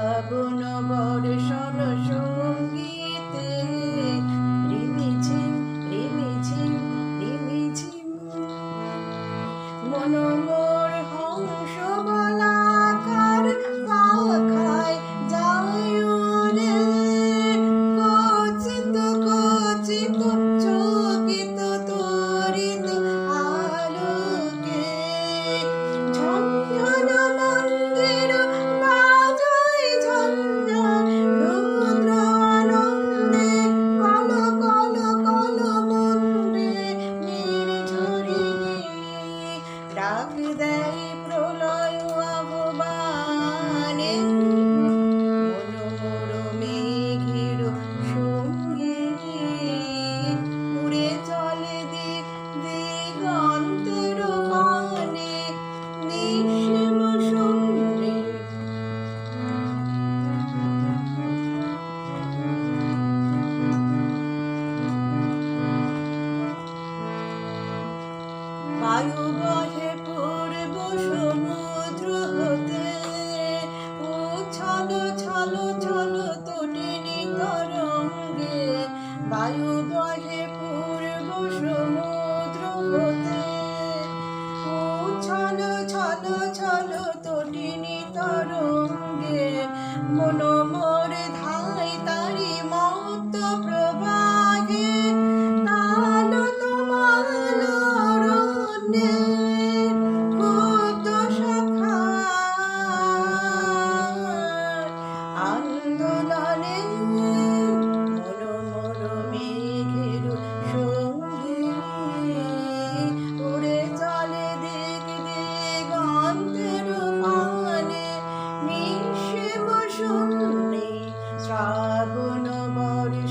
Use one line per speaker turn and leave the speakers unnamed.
ফাগুন বর্ষ বায়ু বহে ও ছলো ছলো ছলো তটিনি তরঙ্গে বায়ু বহে পড়ব সমুদ্র হতে। ও Sahana Marish.